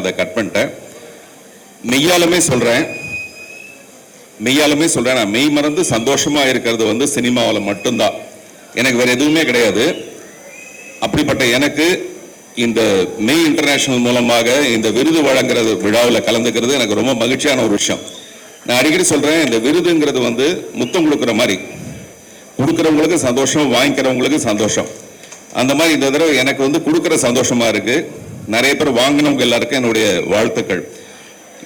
அதை கட் பண்ணிட்டேன். மெய்யாலுமே சொல்கிறேன் மெய்யாலுமே சொல்கிறேன் நான் மெய் மறந்து சந்தோஷமா இருக்கிறது வந்து சினிமாவில் மட்டும்தான். எனக்கு வேறு எதுவுமே கிடையாது. அப்படிப்பட்ட எனக்கு இந்த மெய் இன்டர்நேஷனல் மூலமாக இந்த விருது வழங்குறது விழாவில் கலந்துக்கிறது எனக்கு ரொம்ப மகிழ்ச்சியான ஒரு விஷயம். நான் அடிக்கடி சொல்றேன் இந்த விருதுங்கிறது வந்து முத்தம் கொடுக்குற மாதிரி. கொடுக்குறவங்களுக்கு சந்தோஷம் வாங்கிக்கிறவங்களுக்கு சந்தோஷம். அந்த மாதிரி இந்த தடவை எனக்கு வந்து கொடுக்குற சந்தோஷமா இருக்கு. நிறைய பேர் வாங்கினவங்க எல்லாருக்கும் என்னுடைய வாழ்த்துக்கள்.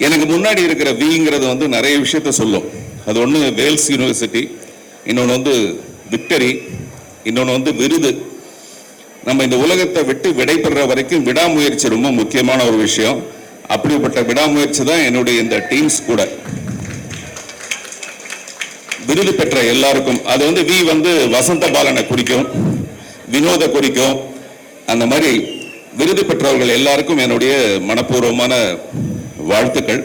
எனக்கு முன்னாடி இருக்கிற விங்கிறது வந்து நிறைய விஷயத்த சொல்லும். அது ஒன்று வேல்ஸ் யூனிவர்சிட்டி இன்னொன்று வந்து விக்டரி இன்னொன்று வந்து விருது. நம்ம இந்த உலகத்தை விட்டு விடைபெற வரைக்கும் விடாமுயற்சி ரொம்ப முக்கியமான ஒரு விஷயம். அப்படிப்பட்ட விடாமுயற்சி தான் என்னுடைய இந்த டீம்ஸ் கூட. விருது பெற்ற எல்லாருக்கும் அது வந்து வி வந்து வசந்த பாலனை குறிக்கும் வினோத குறிக்கும் அந்த மாதிரி விருது பெற்றவர்கள் எல்லாருக்கும் என்னுடைய மனப்பூர்வமான வாழ்த்துக்கள்.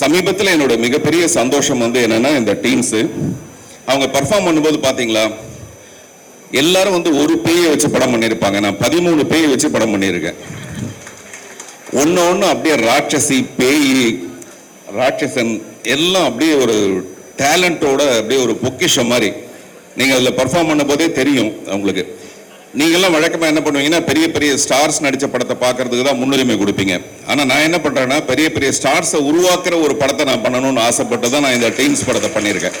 சமீபத்தில் என்னோட மிகப்பெரிய சந்தோஷம் வந்து என்னன்னா இந்த டீம்ஸு அவங்க பர்ஃபார்ம் பண்ணும்போது பார்த்தீங்களா எல்லாரும் வந்து ஒரு பேயை வச்சு படம் பண்ணியிருப்பாங்க. நான் பதிமூணு பேயை வச்சு படம் பண்ணியிருக்கேன். ஒன்று ஒன்று அப்படியே ராட்சசி பேய் ராட்சசன் எல்லாம் அப்படியே ஒரு டேலண்ட்டோட அப்படியே ஒரு பொக்கிஷம் மாதிரி. நீங்கள் அதில் பர்ஃபார்ம் பண்ணும்போதே தெரியும் அவங்களுக்கு. நீங்கள்லாம் வழக்கமாக என்ன பண்ணுவீங்கன்னா பெரிய பெரிய ஸ்டார்ஸ் நடித்த படத்தை பார்க்கறதுக்கு தான் முன்னுரிமை கொடுப்பீங்க. ஆனால் நான் என்ன பண்ணுறேன்னா பெரிய பெரிய ஸ்டார்ஸை உருவாக்குற ஒரு படத்தை நான் பண்ணணும்னு ஆசைப்பட்டு தான் நான் இந்த டீம்ஸ் படத்தை பண்ணியிருக்கேன்.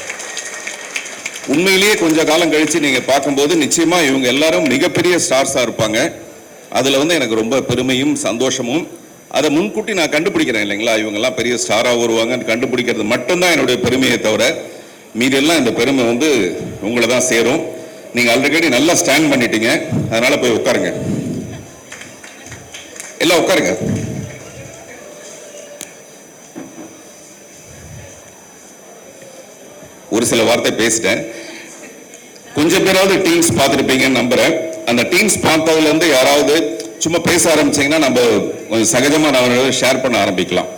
உண்மையிலேயே கொஞ்ச காலம் கழித்து நீங்கள் பார்க்கும்போது நிச்சயமாக இவங்க எல்லாரும் மிகப்பெரிய ஸ்டார்ஸாக இருப்பாங்க. அதில் வந்து எனக்கு ரொம்ப பெருமையும் சந்தோஷமும். அதை முன்கூட்டி நான் கண்டுபிடிக்கிறேன் இல்லைங்களா? இவங்கெல்லாம் பெரிய ஸ்டாராக வருவாங்கன்னு கண்டுபிடிக்கிறது மட்டும்தான் என்னுடைய பெருமையை தவிர மீதெல்லாம் இந்த பெருமை வந்து உங்களை தான் சேரும். நீங்க ஆல்ரெடி நல்லா ஸ்டாண்ட் பண்ணிட்டீங்க. அதனால போய் உட்காருங்க. எல்லாம் உட்காருங்க. ஒரு சில வார்த்தை பேசிட்டேன். கொஞ்சம் பேராவது டீம்ஸ் பார்த்துருப்பீங்கன்னு நம்புறேன். அந்த டீம்ஸ் பார்த்ததுல இருந்து யாராவது சும்மா பேச ஆரம்பிச்சீங்கன்னா நம்ம கொஞ்சம் சகஜமா நான் ஷேர் பண்ண ஆரம்பிக்கலாம்.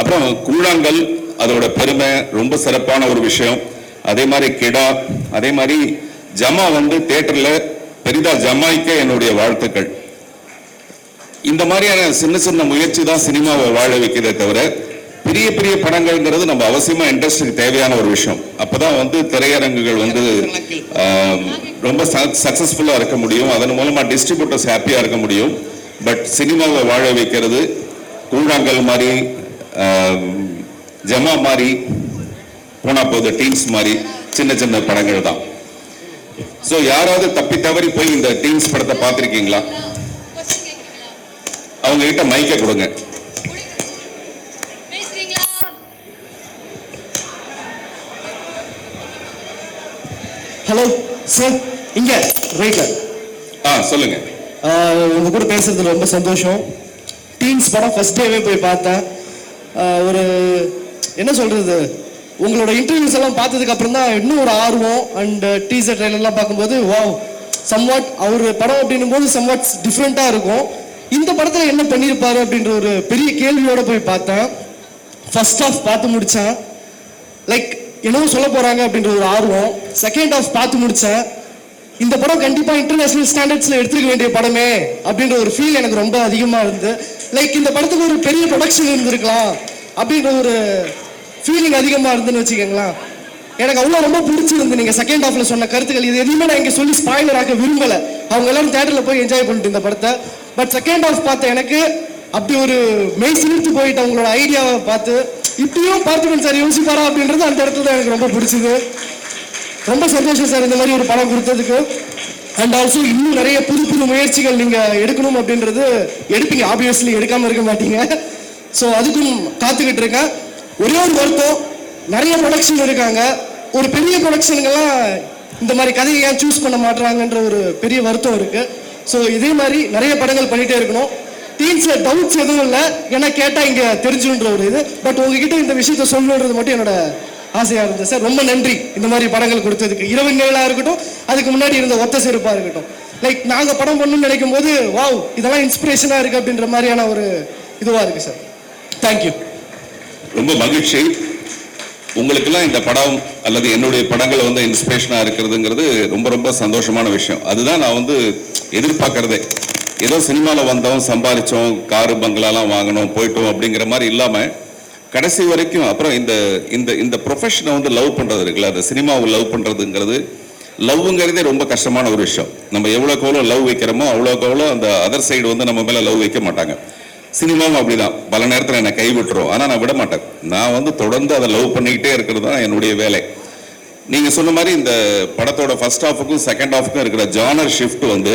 அப்புறம் கூழாங்கல் அதோட பெருமை ரொம்ப சிறப்பான ஒரு விஷயம். அதே மாதிரி கிடா அதே மாதிரி ஜமா வந்து தியேட்டர்ல பெரிதா ஜமாய்க்க என்னுடைய வாழ்த்துக்கள். இந்த மாதிரியான சின்ன சின்ன முயற்சி தான் சினிமாவை வாழ வைக்கிறதே தவிர பெரிய பெரிய படங்கள்ங்கிறது நம்ம அவசியமா இண்டஸ்ட்ரிக்கு தேவையான ஒரு விஷயம். அப்பதான் வந்து திரையரங்குகள் வந்து ரொம்ப சக்சஸ்ஃபுல்லா இருக்க முடியும். அதன் மூலமா டிஸ்ட்ரிபியூட்டர்ஸ் ஹாப்பியா இருக்க முடியும். பட் சினிமாவை வாழ வைக்கிறது கூழாங்கல் மாதிரி ஜமா மாதிரி போனா போது டீம்ஸ் மாதிரி சின்ன சின்ன படங்கள் தான் ஸோ யாராவது தப்பி தவறி போய் இந்த டீம்ஸ் படத்தை பார்த்திருக்கீங்களா? அவங்க கிட்ட மைக்க கொடுங்க. ஹலோ சார் இங்க ரைட்ல ஆ சொல்லுங்க. உங்க கூட பேசுறதுல ரொம்ப சந்தோஷம். டீன்ஸ் படம் ஃபர்ஸ்ட் டேவே போய் பார்த்தேன். ஒரு என்ன சொல்றது? உங்களோட இன்டர்வியூஸ் எல்லாம் பார்த்ததுக்கு அப்புறம் தான் இன்னும் ஒரு ஆர்வம் அண்ட் டீசர் ட்ரைலர்லாம் பார்க்கும்போது வாவ் சம்வாட் அவர் படம் அப்படின்னும் போது சம்வாட் டிஃப்ரெண்ட்டாக இருக்கும். இந்த படத்தில் என்ன பண்ணியிருப்பாரு அப்படின்ற ஒரு பெரிய கேள்வியோடு போய் பார்த்தேன். ஃபர்ஸ்ட் ஆஃப் பார்த்து முடித்தேன் லைக் என்னவோ சொல்ல போகிறாங்க அப்படின்ற ஒரு ஆர்வம். செகண்ட் ஆஃப் பார்த்து முடித்தேன் இந்த படம் கண்டிப்பாக இன்டர்நேஷனல் ஸ்டாண்டர்ட்ஸில் எடுத்துக்க வேண்டிய படமே அப்படின்ற ஒரு ஃபீல் எனக்கு ரொம்ப அதிகமாக இருந்து லைக் இந்த படத்துக்கு ஒரு பெரிய ப்ரொடக்ஷன் இருந்திருக்கலாம் அப்படின்ற ஒரு ஃபீலிங் அதிகமாக இருந்துன்னு வச்சுக்கோங்களேன். எனக்கு அவ்வளோ ரொம்ப பிடிச்சிருந்து நீங்கள் செகண்ட் ஹாஃப்ல சொன்ன கருத்துக்கள் இது எதுவுமே நான் இங்கே சொல்லி ஸ்பாயிலர் ஆக்க விரும்பலை. அவங்க எல்லாரும் தேட்டரில் போய் என்ஜாய் பண்ணிட்டு இந்த படத்தை. பட் செகண்ட் ஹாஃப் பார்த்த எனக்கு அப்படி ஒரு மெய் சிலிர்த்து போயிட்டு அவங்களோட ஐடியாவை பார்த்து இப்படியும் பார்த்துக்கணும் சார் யோசிப்பாரா? அப்படின்றது அந்த இடத்துல தான் எனக்கு ரொம்ப பிடிச்சிது. ரொம்ப சந்தோஷம் சார் இந்த மாதிரி ஒரு படம் கொடுத்ததுக்கு. அண்ட் ஆல்சோ இன்னும் நிறைய புது புது முயற்சிகள் நீங்கள் எடுக்கணும் அப்படின்றது எடுப்பீங்க. ஆப்வியஸ்லி எடுக்காமல் இருக்க மாட்டீங்க. ஸோ அதுக்கும் காத்துக்கிட்டு இருக்கேன். ஒரே ஒரு வருத்தம். நிறைய ப்ரொடக்ஷன் இருக்காங்க. ஒரு பெரிய ப்ரொடக்ஷனுங்கெல்லாம் இந்த மாதிரி கதையை ஏன் சூஸ் பண்ண மாட்றாங்கன்ற ஒரு பெரிய வருத்தம் இருக்கு. ஸோ இதே மாதிரி நிறைய படங்கள் பண்ணிட்டே இருக்கணும். டீன்ஸ்ல டவுட்ஸ் எதுவும் இல்லை. ஏன்னா கேட்டால் இங்கே தெரிஞ்சுன்ற ஒரு இது. பட் உங்ககிட்ட இந்த விஷயத்த சொல்லணுன்றது மட்டும் என்னோட ஆசையாக இருந்தது. சார் ரொம்ப நன்றி இந்த மாதிரி படங்கள் கொடுத்ததுக்கு. இரவு நிழலா இருக்கட்டும் அதுக்கு முன்னாடி இருந்த ஒத்த சிறப்பாக இருக்கட்டும். லைக் நாங்கள் படம் பண்ணணும்னு நினைக்கும் போது வாவ் இதெல்லாம் இன்ஸ்பிரேஷனாக இருக்குது அப்படின்ற மாதிரியான ஒரு இதுவாக இருக்குது சார். தேங்க்யூ ரொம்ப மகிழ்ச்சி. உங்களுக்கெல்லாம் இந்த படம் அல்லது என்னுடைய படங்கள் வந்து இன்ஸ்பிரேஷனாக இருக்கிறதுங்கிறது ரொம்ப ரொம்ப சந்தோஷமான விஷயம். அதுதான் நான் வந்து எதிர்பார்க்கறதே. ஏதோ சினிமாவில் வந்தோம் சம்பாதிச்சோம் காரு பங்களாலாம் வாங்கினோம் போயிட்டோம் அப்படிங்கிற மாதிரி இல்லாமல் கடைசி வரைக்கும் அப்புறம் இந்த இந்த இந்த ப்ரொஃபஷனை வந்து லவ் பண்ணுறது இருக்குல்ல அந்த சினிமாவை லவ் பண்ணுறதுங்கிறது லவ்ங்கிறதே ரொம்ப கஷ்டமான ஒரு விஷயம். நம்ம எவ்வளோக்கு எவ்வளோ லவ் வைக்கிறோமோ அவ்வளோக்கு எவ்வளோ அந்த அதர் சைடு வந்து நம்ம மேலே லவ் வைக்க மாட்டாங்க. சினிமாவும் அப்படிதான். பல நேரத்தில் என்னை கைவிட்டுரும். ஆனால் நான் விட மாட்டேன். நான் வந்து தொடர்ந்து அதை லவ் பண்ணிக்கிட்டே இருக்கிறது தான் என்னுடைய வேலை. நீங்கள் சொன்ன மாதிரி இந்த படத்தோட ஃபர்ஸ்ட் ஹாஃபுக்கும் செகண்ட் ஹாஃபுக்கும் இருக்கிற ஜானர் ஷிஃப்ட் வந்து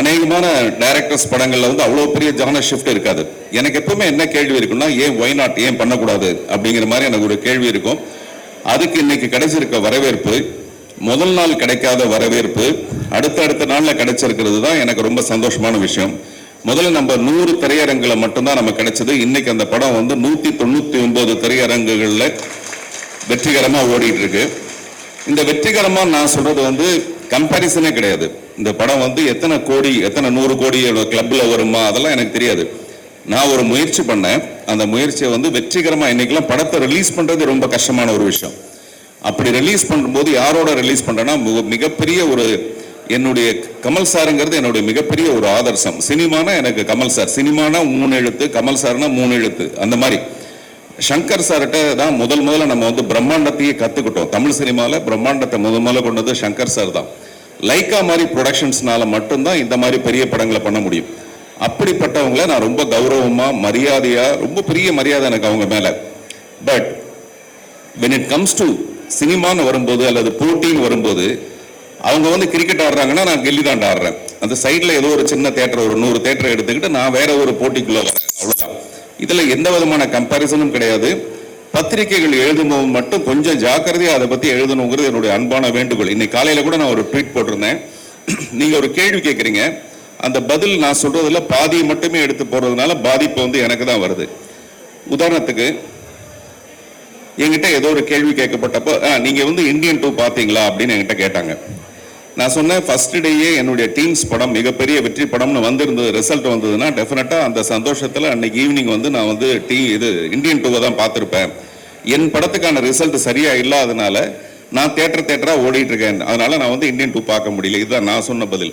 அநேகமான டைரக்டர்ஸ் படங்களில் வந்து அவ்வளோ பெரிய ஜானர் ஷிஃப்ட் இருக்காது. எனக்கு எப்பவுமே என்ன கேள்வி இருக்குன்னா ஏன் ஒய் நாட் ஏன் பண்ணக்கூடாது அப்படிங்கிற மாதிரி எனக்கு ஒரு கேள்வி இருக்கும். அதுக்கு இன்னைக்கு கிடைச்சிருக்க வரவேற்பு முதல் நாள் கிடைக்காத வரவேற்பு அடுத்தடுத்த நாளில் கிடைச்சிருக்கிறது தான் எனக்கு ரொம்ப சந்தோஷமான விஷயம். முதல்ல நம்ம நூறு திரையரங்குல மட்டும்தான் நம்ம கிடைச்சது. இன்னைக்கு அந்த படம் வந்து நூத்தி தொண்ணூத்தி ஒன்பது திரையரங்குகள்ல வெற்றிகரமா ஓடிட்டு இருக்கு. இந்த வெற்றிகரமா நான் சொல்றது வந்து கம்பாரிசனே கிடையாது. இந்த படம் வந்து எத்தனை கோடி எத்தனை நூறு கோடி கிளப்ல வருமா அதெல்லாம் எனக்கு தெரியாது. நான் ஒரு முயற்சி பண்ணேன். அந்த முயற்சியை வந்து வெற்றிகரமா இன்னைக்கெல்லாம் படத்தை ரிலீஸ் பண்றது ரொம்ப கஷ்டமான ஒரு விஷயம். அப்படி ரிலீஸ் பண்ணும்போது யாரோட ரிலீஸ் பண்றேன்னா மிகப்பெரிய ஒரு என்னுடைய கமல் சாருங்கிறது என்னுடைய மிகப்பெரிய ஒரு ஆதர்சம். சினிமானா எனக்கு கமல் சார். சினிமானா மூணு எழுத்து கமல் சார்னா மூணு எழுத்து. அந்த மாதிரி. சங்கர் சார்கிட்ட தான் முதல் முதல்ல நம்ம வந்து பிரம்மாண்டத்தையே கற்றுக்கிட்டோம் தமிழ் சினிமாவில் பிரம்மாண்டத்தை முதல் முதல்ல கொண்டது சங்கர் சார் தான். லைக்கா மாதிரி ப்ரொடக்ஷன்ஸ்னால மட்டும்தான் இந்த மாதிரி பெரிய படங்களை பண்ண முடியும். அப்படிப்பட்டவங்கள நான் ரொம்ப கௌரவமாக மரியாதையாக ரொம்ப பெரிய மரியாதை எனக்கு அவங்க மேலே. But when it comes to சினிமான்னு வரும்போது அல்லது போட்டின்னு வரும்போது அவங்க வந்து கிரிக்கெட் ஆடுறாங்கன்னா நான் கில்லி தாண்ட ஆடுறேன். அந்த சைடில் ஏதோ ஒரு சின்ன தேட்டர் ஒரு நூறு தேட்டரை எடுத்துக்கிட்டு நான் வேற ஒரு போட்டிக்குள்ள வரேன். அவ்வளோதான் இதுல எந்த விதமான கம்பாரிசனும் கிடையாது. பத்திரிகைகள் எழுதும்போது மட்டும் கொஞ்சம் ஜாக்கிரதையாக அதை பத்தி எழுதணுங்கிறது என்னுடைய அன்பான வேண்டுகோள். இன்னைக்கு காலையில் கூட நான் ஒரு ட்வீட் போட்டிருந்தேன். நீங்க ஒரு கேள்வி கேட்குறீங்க அந்த பதில் நான் சொல்றதுல பாதியை மட்டுமே எடுத்து போடுறதுனால பாதிப்பு வந்து எனக்கு தான் வருது. உதாரணத்துக்கு என்கிட்ட ஏதோ ஒரு கேள்வி கேட்கப்பட்டப்போ நீங்கள் நீங்க வந்து இந்தியன் டூ பார்த்தீங்களா? அப்படின்னு என்கிட்ட கேட்டாங்க. நான் சொன்னேன் ஃபர்ஸ்ட் டேயே என்னுடைய டீம்ஸ் படம் மிகப்பெரிய வெற்றி படம்னு வந்திருந்தது ரிசல்ட் வந்ததுன்னா டெஃபினட்டாக அந்த சந்தோஷத்தில் அன்னைக்கு ஈவினிங் வந்து நான் வந்து டீ இது இந்தியன் டூவை தான் பார்த்துருப்பேன். என் படத்துக்கான ரிசல்ட் சரியாக இல்லாதனால நான் தேட்டர் தேட்டராக ஓடிட்டு இருக்கேன். அதனால நான் வந்து இந்தியன் டூ பார்க்க முடியல. இதுதான் நான் சொன்ன பதில்.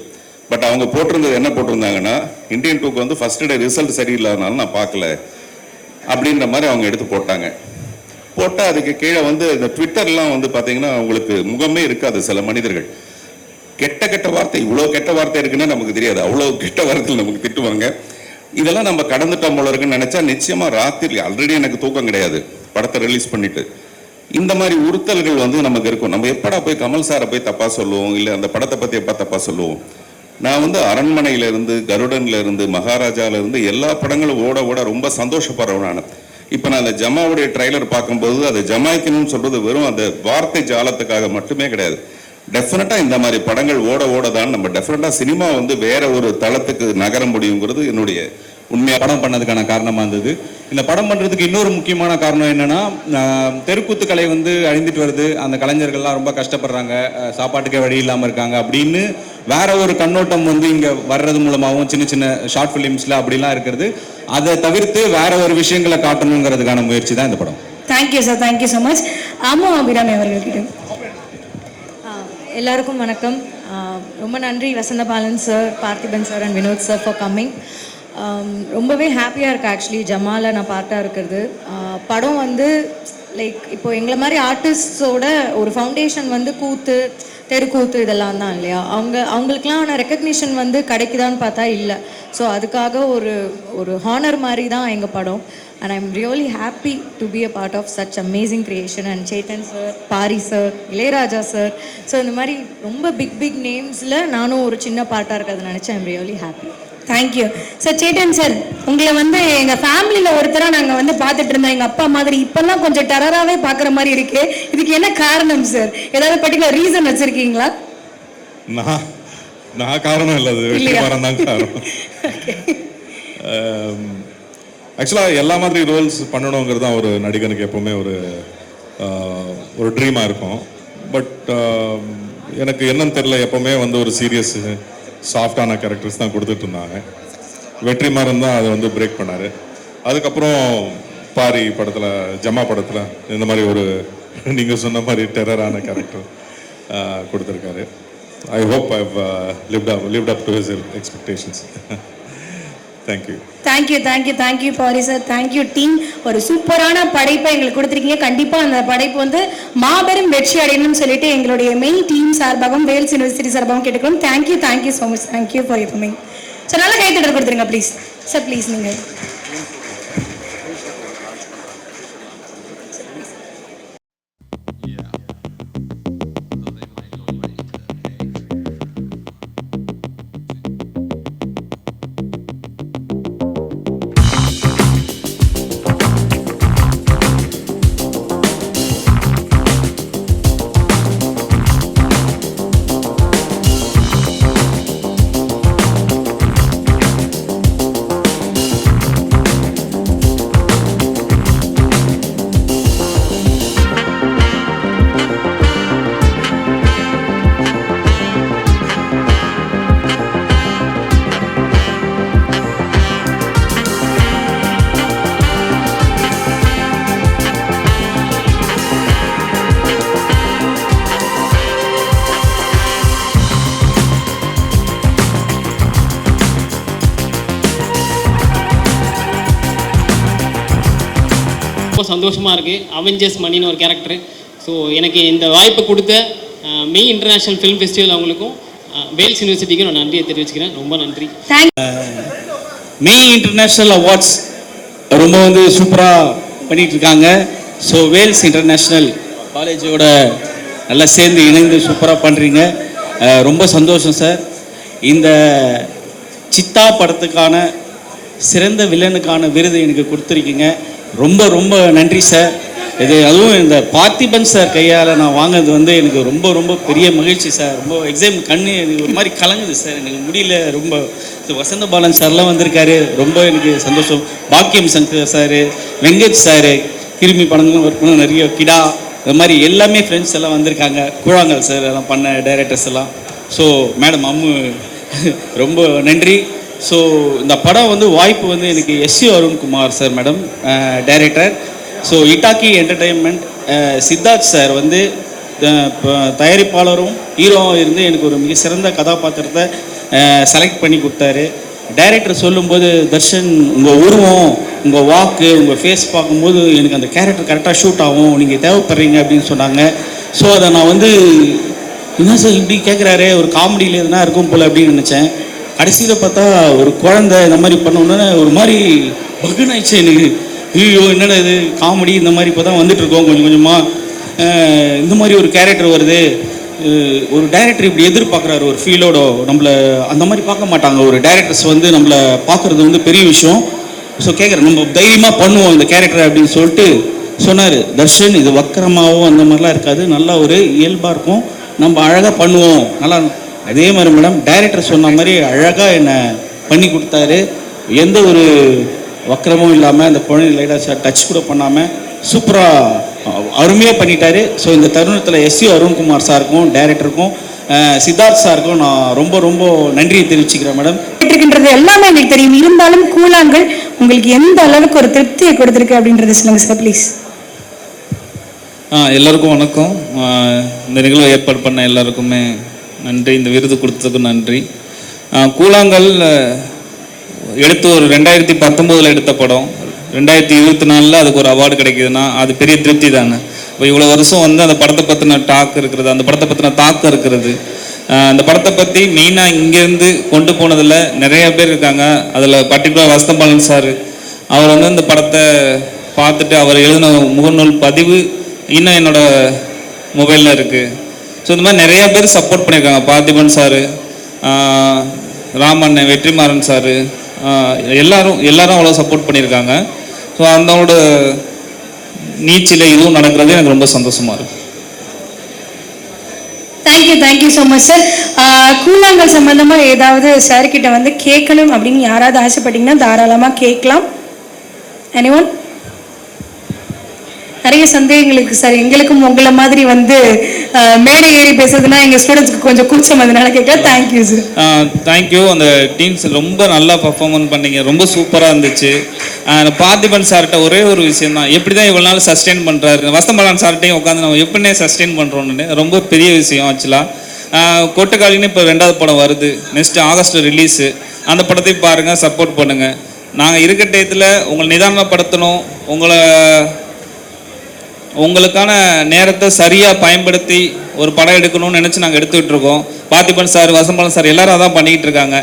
பட் அவங்க போட்டிருந்தது என்ன போட்டிருந்தாங்கன்னா இந்தியன் டூக்கு வந்து ஃபர்ஸ்ட் டே ரிசல்ட் சரியில்லாதனால நான் பார்க்கல. அப்படின்ற மாதிரி அவங்க எடுத்து போட்டாங்க. போட்டால் அதுக்கு கீழே வந்து இந்த ட்விட்டர்லாம் வந்து பார்த்தீங்கன்னா உங்களுக்கு முகமே இருக்காது சில மனிதர்கள். கெட்ட கெட்ட வார்த்தை இவ்வளோ கெட்ட வார்த்தை இருக்குன்னு நமக்கு தெரியாது. அவ்வளோ கெட்ட வார்த்தைகள் நமக்கு திட்டுவாங்க. இதெல்லாம் நம்ம கடந்துட்டோம் போல இருக்குன்னு நினச்சா நிச்சயமாக ராத்திரி ஆல்ரெடி எனக்கு தூக்கம் கிடையாது. படத்தை ரிலீஸ் பண்ணிட்டு. இந்த மாதிரி உறுத்தல்கள் வந்து நமக்கு இருக்கும். நம்ம எப்படா போய் கமல் சாரை போய் தப்பாக சொல்லுவோம்? இல்லை அந்த படத்தை பற்றி எப்போ தப்பாக சொல்லுவோம்? நான் வந்து அரண்மனையில இருந்து கருடன்ல இருந்து மகாராஜால இருந்து எல்லா படங்களும் ஓட ஓட ரொம்ப சந்தோஷப்படுறவன் நான். இப்போ நான் அந்த ஜமாவுடைய ட்ரைலர் பார்க்கும்போது அதை ஜமாய்க்கணும்னு சொல்றது வெறும் அந்த வார்த்தை ஜாலத்துக்காக மட்டுமே கிடையாது. டெஃபினட்டாக இந்த மாதிரி படங்கள் ஓட ஓட தான் நம்ம டெஃபினட்டாக சினிமா வந்து வேற ஒரு தளத்துக்கு நகர முடியுங்கிறது என்னுடைய உண்மையாக படம் பண்ணதுக்கான காரணமாக இருந்தது. இந்த படம் பண்ணுறதுக்கு இன்னொரு முக்கியமான காரணம் என்னென்னா தெருக்கூத்து கலை வந்து அழிந்துட்டு வருது. அந்த கலைஞர்கள்லாம் ரொம்ப கஷ்டப்படுறாங்க. சாப்பாட்டுக்கே வழி இல்லாமல் இருக்காங்க அப்படின்னு வேற ஒரு கண்ணோட்டம் வந்து இங்கே வர்றது மூலமாகவும் சின்ன சின்ன ஷார்ட் ஃபிலிம்ஸில் அப்படிலாம் இருக்கிறது. அதை தவிர்த்து வேற ஒரு விஷயங்களை காட்டணுங்கிறதுக்கான முயற்சி தான் இந்த படம். Thank you sir thank you so much ஆமாம் அபிராமி அவர்கள்கிட்ட. எல்லாருக்கும் வணக்கம். ரொம்ப நன்றி Vasanthabalan sir Parthiban sir and Vinod sir for coming ரொம்பவே ஹாப்பியாக இருக்குது ஆக்சுவலி ஜமாலை நான் பார்ட்டாக இருக்கிறது. படம் வந்து லைக் இப்போ எங்களை மாதிரி ஆர்டிஸ்டோட ஒரு ஃபவுண்டேஷன் வந்து கூத்து தெருக்கூத்து இதெல்லாம் தான் இல்லையா? அவங்க அவங்களுக்குலாம் ரெக்கக்னிஷன் வந்து கிடைக்குதான்னு பார்த்தா இல்லை. ஸோ அதுக்காக ஒரு ஒரு ஹானர் மாதிரி தான் எங்கள் படம். And I am really happy to be a part of such amazing creation and Chetan sir Paari sir Ilaiyaraaja sir so இந்த மாதிரி ரொம்ப பிக் பிக் நேம்ஸில் நானும் ஒரு சின்ன பார்ட்டாக இருக்கிறது நினச்சேன் I'm really happy thank you sir Chetan sir உங்களை வந்து எங்க ஃபேமிலியில ஒருத்தரா நாங்க வந்து பார்த்துட்டு இருந்தோம். எங்க அப்பா மாதிரி இப்பெல்லாம் கொஞ்சம் டெரராவே பாக்குற மாதிரி இருக்கு. இதுக்கு என்ன காரணம் சார் ஏதாவது பர்டிகுலர் ரீசன் வச்சிருக்கீங்களா? நான் நான் காரணம் இல்லை. அது இல்லையா? வெற்றிமாறன் தான் காரணம் ஆக்சுவலாக எல்லா மாதிரி ரோல்ஸ் பண்ணணுங்கிறது தான் ஒரு நடிகனுக்கு எப்போவுமே ஒரு ஒரு ட்ரீமாக இருக்கும். பட் எனக்கு என்னன்னு தெரில எப்போவுமே வந்து ஒரு சீரியஸ் சாஃப்டான கேரக்டர்ஸ் தான் கொடுத்துட்டு இருந்தாங்க. வெற்றிமாறன் தான் அதை வந்து பிரேக் பண்ணார். அதுக்கப்புறம் பாரி படத்தில் ஜமா படத்தில் இந்த மாதிரி ஒரு நீங்கள் சொன்ன மாதிரி டெரரான கேரக்டர் கொடுத்துருக்காரு. I hope I lived up lived up to his expectations thank you thank you thank you thank you Paari sir thank you team ஒரு சூப்பரான படைப்பை எங்களுக்கு கொடுத்துருக்கீங்க. கண்டிப்பாக அந்த படைப்பு வந்து மாபெரும் வெற்றி அடையணும்னு சொல்லிட்டு எங்களுடைய மெயின் டீம் சார்பாகவும் வேல்ஸ் யூனிவர்சிட்டி சார்பாகவும் கேட்டுக்கிறோம் thank you thank you so much thank you for you so நல்லா கைத்தட்டல் கொடுத்துருங்க ப்ளீஸ் சார் ப்ளீஸ் நீங்கள் சந்தோஷமாக இருக்குது அவெஞ்சர்ஸ் மணின்னு ஒரு கேரக்டர் ஸோ எனக்கு இந்த வாய்ப்பு கொடுத்த மெய் இன்டர்நேஷ்னல் ஃபிலிம் ஃபெஸ்டிவல் அவங்களுக்கும் வேல்ஸ் யூனிவர்சிட்டிக்கும் நான் நன்றியை தெரிவிச்சுக்கிறேன். ரொம்ப நன்றி. தேங்க் மெய் இன்டர்நேஷ்னல் அவார்ட்ஸ் ரொம்ப வந்து சூப்பராக பண்ணிட்டு இருக்காங்க ஸோ வேல்ஸ் இன்டர்நேஷ்னல் காலேஜோட நல்லா சேர்ந்து இணைந்து சூப்பராக பண்ணுறீங்க ரொம்ப சந்தோஷம் சார் இந்த சித்தா படத்துக்கான சிறந்த வில்லனுக்கான விருது எனக்கு கொடுத்துருக்கீங்க. ரொம்ப ரொம்ப நன்றி சார். இது அதுவும் இந்த பார்த்திபன் சார் கையால் நான் வாங்கினது வந்து எனக்கு ரொம்ப ரொம்ப பெரிய மகிழ்ச்சி சார். ரொம்ப எக்ஸாம் கண்ணு எனக்கு ஒரு மாதிரி கலங்குது சார். எனக்கு முடியல. ரொம்ப இது வசந்த பாலன் சார்லாம் வந்திருக்காரு. ரொம்ப எனக்கு சந்தோஷம். பாக்கியம் சங்கர் சார் வெங்கட் சார் கிருமி படங்களும் ஒர்க் பண்ண நிறைய கிடா இது மாதிரி எல்லாமே ஃப்ரெண்ட்ஸ் எல்லாம் வந்திருக்காங்க. கூழாங்கல் சார் எல்லாம் பண்ண டைரக்டர்ஸ் எல்லாம். ஸோ மேடம் அம்மு ரொம்ப நன்றி. ஸோ இந்த படம் வந்து வாய்ப்பு வந்து எனக்கு SC Arunkumar sir madam director so Etaki entertainment Siddharth sir வந்து தயாரிப்பாளரும் ஹீரோவும் இருந்து எனக்கு ஒரு மிக சிறந்த கதாபாத்திரத்தை செலக்ட் பண்ணி கொடுத்தாரு. டைரக்டர் சொல்லும்போது தர்ஷன் உங்கள் உருவம் உங்கள் வாக்கு உங்கள் ஃபேஸ் பார்க்கும்போது எனக்கு அந்த கேரக்டர் கரெக்டாக ஷூட் ஆகும். நீங்கள் தேவைப்படுறீங்க அப்படின்னு சொன்னாங்க. ஸோ அதை நான் வந்து என்ன சார் இப்படி கேட்குறாரு ஒரு காமெடியில் எதுனா இருக்கும் போல் அப்படின்னு நினச்சேன். கடைசியில் பார்த்தா ஒரு குழந்தை இந்த மாதிரி பண்ணோன்னே ஒரு மாதிரி பகுனாயிடுச்சு எனக்கு. ஐயோ என்னடா இது? காமெடி இந்த மாதிரி இப்போ தான் வந்துட்டுருக்கோம் கொஞ்சம் கொஞ்சமாக இந்த மாதிரி ஒரு கேரக்டர் வருது. ஒரு டைரக்டர் இப்படி எதிர்பார்க்குறாரு ஒரு ஃபீலோட நம்மளை அந்த மாதிரி பார்க்க மாட்டாங்க. ஒரு டைரக்டர்ஸ் வந்து நம்மளை பார்க்குறது வந்து பெரிய விஷயம். ஸோ கேட்குறேன் நம்ம தைரியமாக பண்ணுவோம் இந்த கேரக்டர் அப்படின்னு சொல்லிட்டு சொன்னார். தர்ஷன் இது வக்கரமாகவும் அந்த மாதிரிலாம் இருக்காது. நல்லா ஒரு இயல்பாக இருக்கும். நம்ம அழகாக பண்ணுவோம். நல்லா அதே மாதிரி மேடம் டைரக்டர் சொன்ன மாதிரி அழகாக என்னை பண்ணி கொடுத்தாரு. எந்த ஒரு வக்கரமும் இல்லாமல் அந்த குழந்தை லைட்டாக டச் கூட பண்ணாமல் சூப்பராக அருமையாக பண்ணிட்டாரு. ஸோ இந்த தருணத்தில் எஸ்சி அருண்குமார் சாருக்கும் டைரக்டருக்கும் சித்தார்த் சாருக்கும் நான் ரொம்ப ரொம்ப நன்றியை தெரிவிச்சுக்கிறேன் மேடம் இருக்கின்றது எல்லாமே எங்களுக்கு தெரியும். இருந்தாலும் கூழாங்கல் உங்களுக்கு எந்த அளவுக்கு ஒரு திருப்தியை கொடுத்துருக்கு அப்படின்றத சொல்லுங்க சார் ப்ளீஸ் ஆ எல்லாருக்கும் வணக்கம். இந்த நிகழ்வை ஏற்பாடு பண்ண எல்லாருக்குமே நன்றி இந்த விருது கொடுத்ததுக்கு நன்றி. கூழாங்கல் எடுத்து ஒரு ரெண்டாயிரத்தி பத்தொம்போதில் எடுத்த படம். ரெண்டாயிரத்தி இருபத்தி நாலில் அதுக்கு ஒரு அவார்டு கிடைக்குதுன்னா அது பெரிய திருப்தி தானே. இப்போ இவ்வளோ வருஷம் வந்து அந்த படத்தை பற்றின டாக் இருக்கிறது அந்த படத்தை பற்றின தாக்கம் இருக்கிறது. அந்த படத்தை பற்றி மெயினாக இங்கேருந்து கொண்டு போனதில் நிறைய பேர் இருக்காங்க. அதில் பர்டிகுலர் வசந்தபாலன் சார் அவர் வந்து இந்த படத்தை பார்த்துட்டு அவர் எழுதின முகநூல் பதிவு இன்னும் என்னோடய மொபைலில் இருக்குது ஸோ இந்த மாதிரி நிறைய பேர் சப்போர்ட் பண்ணியிருக்காங்க. பார்த்திபன் சார் ராமண்ண வெற்றிமாறன் சார் எல்லாரும் எல்லாரும் அவ்வளோ சப்போர்ட் பண்ணியிருக்காங்க. ஸோ அதோட நீச்சில் இதுவும் நடக்கிறது எனக்கு ரொம்ப சந்தோஷமாக இருக்குது thank you thank you so much sir Koozhangal சம்மந்தமாக ஏதாவது சார்கிட்ட வந்து கேட்கணும் அப்படின்னு யாராவது ஆசைப்பட்டீங்கன்னா தாராளமாக கேட்கலாம். எனி ஒன் நிறைய சந்தேகங்களுக்கு சார் எங்களுக்கும் உங்களை மாதிரி வந்து மேடை ஏறி பேசுறதுனா எங்க ஸ்டூடெண்ட்ஸ்க்கு கொஞ்சம் கூச்சம் அதனால கேட்க thank you sir thank you அந்த டீம்ஸ் ரொம்ப நல்லா பர்ஃபார்மன்ஸ் பண்ணீங்க. ரொம்ப சூப்பராக இருந்துச்சு. பார்த்திபன் சார்கிட்ட ஒரே ஒரு விஷயம் தான் எப்படி தான் இவ்வளோ நாள் சஸ்டெயின் பண்ணுறாரு வசந்தபாலன் சார்கிட்டையும் உட்காந்து நம்ம எப்படின்னே சஸ்டெயின் பண்ணுறோன்னு ரொம்ப பெரிய விஷயம் ஆக்சுவலாக கொட்டுக்காலின்னு இப்போ ரெண்டாவது படம் வருது. நெக்ஸ்ட் ஆகஸ்ட் ரிலீஸு அந்த படத்தையும் பாருங்கள் சப்போர்ட் பண்ணுங்கள் நாங்கள் இருக்க டயத்தில் உங்களை நிதானப்படுத்தணும் உங்களை உங்களுக்கான நேரத்தை சரியாக பயன்படுத்தி ஒரு படம் எடுக்கணும்னு நினச்சி நாங்கள் எடுத்துக்கிட்டு இருக்கோம். பார்த்திபன் சார் வசம்பலன் சார் எல்லாரும் அதான் பண்ணிக்கிட்டு இருக்காங்க.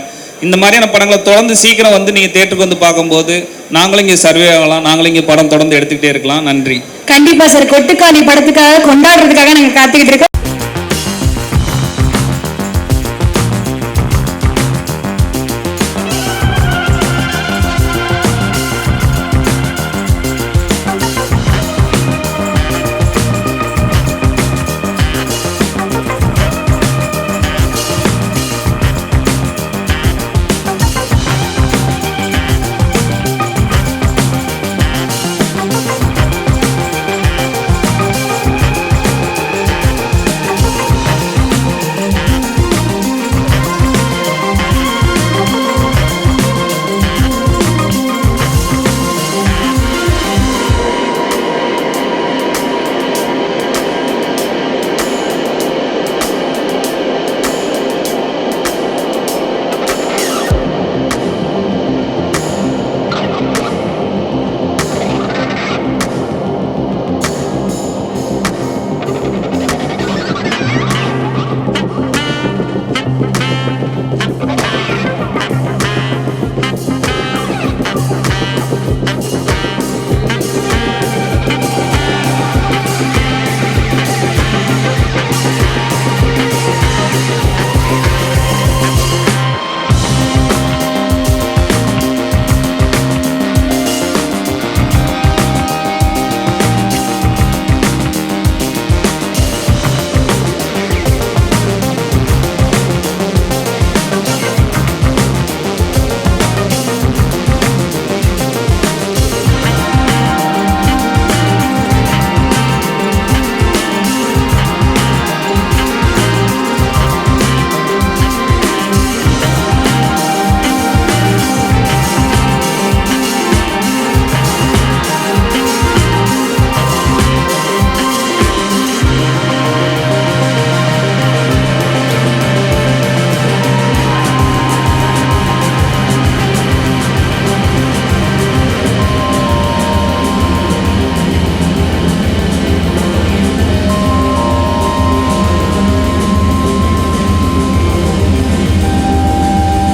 இந்த மாதிரியான படங்களை தொடர்ந்து சீக்கிரம் வந்து நீங்கள் தேட்டருக்கு வந்து பார்க்கும்போது நாங்களும் இங்கே சர்வே ஆகலாம். நாங்களும் இங்கே படம் தொடர்ந்து எடுத்துக்கிட்டே இருக்கலாம். நன்றி. கண்டிப்பாக சார். கொட்டுக்காளி படத்துக்காக கொண்டாடுறதுக்காக நாங்கள் காத்துக்கிட்டு இருக்கோம்.